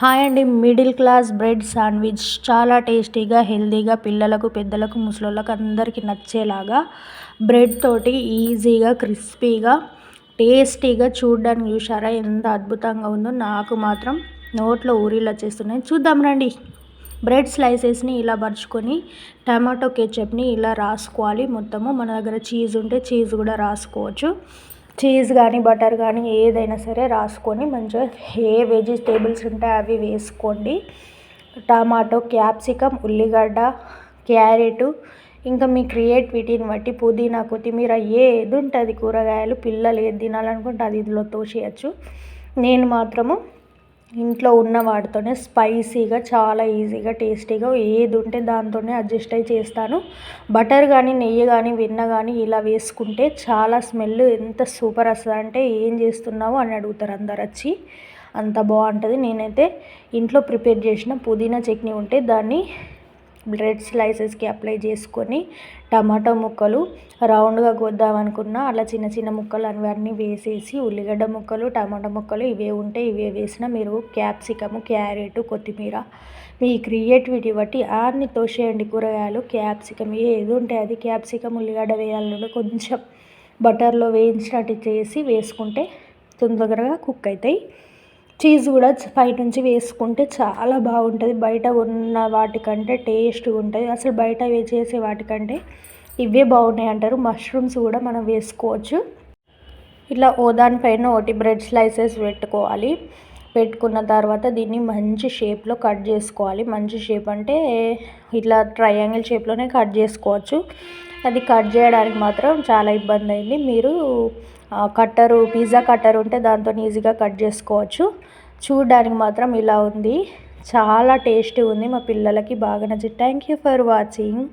Hi అండి. Middle class bread sandwich చాలా టేస్టీగా హెల్తీగా పిల్లలకు పెద్దలకు ముసలోళ్ళకు అందరికీ నచ్చేలాగా బ్రెడ్ తోటి ఈజీగా క్రిస్పీగా టేస్టీగా చూడడానికి చూసారా ఎంత అద్భుతంగా ఉందో నాకు మాత్రం నోట్లో ఊరిలా వచ్చేస్తున్నాయి. చూద్దాం రండి. బ్రెడ్ స్లైసెస్ని ఇలా పరుచుకొని టమాటో కెచప్ని ఇలా రాసుకోవాలి. మొత్తము మన దగ్గర చీజ్ ఉంటే చీజ్ కూడా రాసుకోవచ్చు. చీజ్ కానీ బటర్ కానీ ఏదైనా సరే రాసుకొని మంచిగా ఏ వెజిటేబుల్స్ ఉంటాయి అవి వేసుకోండి. టమాటో క్యాప్సికమ్ ఉల్లిగడ్డ క్యారెట్. ఇంకా మీ క్రియేటివిటీని బట్టి పుదీనా కొత్తిమీర ఏది ఉంటుంది కూరగాయలు పిల్లలు ఏది తినాలనుకుంటే అది ఇందులో తోసేయచ్చు. నేను మాత్రము ఇంట్లో ఉన్న వాటితోనే స్పైసీగా చాలా ఈజీగా టేస్టీగా ఏది ఉంటే దాంతోనే అడ్జస్ట్ అయ్యి చేస్తాను. బటర్ కానీ నెయ్యి కానీ వెన్న కానీ ఇలా వేసుకుంటే చాలా స్మెల్ ఎంత సూపర్ వస్తుంది అంటే ఏం చేస్తున్నావు అని అడుగుతారు అందరు వచ్చి. అంత బాగుంటుంది. నేనైతే ఇంట్లో ప్రిపేర్ చేసిన పుదీనా చట్నీ ఉంటే దాన్ని బ్రెడ్ స్లైసెస్కి అప్లై చేసుకొని టమాటో ముక్కలు రౌండ్గా కోద్దామనుకున్న అలా చిన్న చిన్న ముక్కలు అవన్నీ వేసేసి ఉల్లిగడ్డ ముక్కలు టమాటో ముక్కలు ఇవే ఉంటే ఇవే వేసిన మీరు క్యాప్సికము క్యారెట్ కొత్తిమీర మీ క్రియేటివిటీ బట్టి అన్ని తోసేయండి కూరగాయలు. క్యాప్సికమ్ ఏది ఉంటే అది క్యాప్సికమ్ ఉల్లిగడ్డ వేయాలంటే కొంచెం బటర్లో వేయించినట్టు చేసి వేసుకుంటే తొందరగా కుక్ అవుతాయి. చీజ్ కూడా పైనుంచి వేసుకుంటే చాలా బాగుంటుంది. బయట ఉన్న వాటికంటే టేస్ట్గా ఉంటుంది. అసలు బయట చేసే వాటికంటే ఇవే బాగున్నాయి అంటారు. మష్రూమ్స్ కూడా మనం వేసుకోవచ్చు. ఇట్లా ఓ దానిపైన ఒకటి బ్రెడ్ స్లైసెస్ పెట్టుకోవాలి. పెట్టుకున్న తర్వాత దీన్ని మంచి షేప్లో కట్ చేసుకోవాలి. మంచి షేప్ అంటే ఇట్లా ట్రయాంగిల్ షేప్లోనే కట్ చేసుకోవచ్చు. అది కట్ చేయడానికి మాత్రం చాలా ఇబ్బంది అయింది. మీరు కట్టరు పిజ్జా కట్టర్ ఉంటే దాంతో ఈజీగా కట్ చేసుకోవచ్చు. చూడడానికి మాత్రం ఇలా ఉంది. చాలా టేస్టీ ఉంది. మా పిల్లలకి బాగా నచ్చింది. Thank you for watching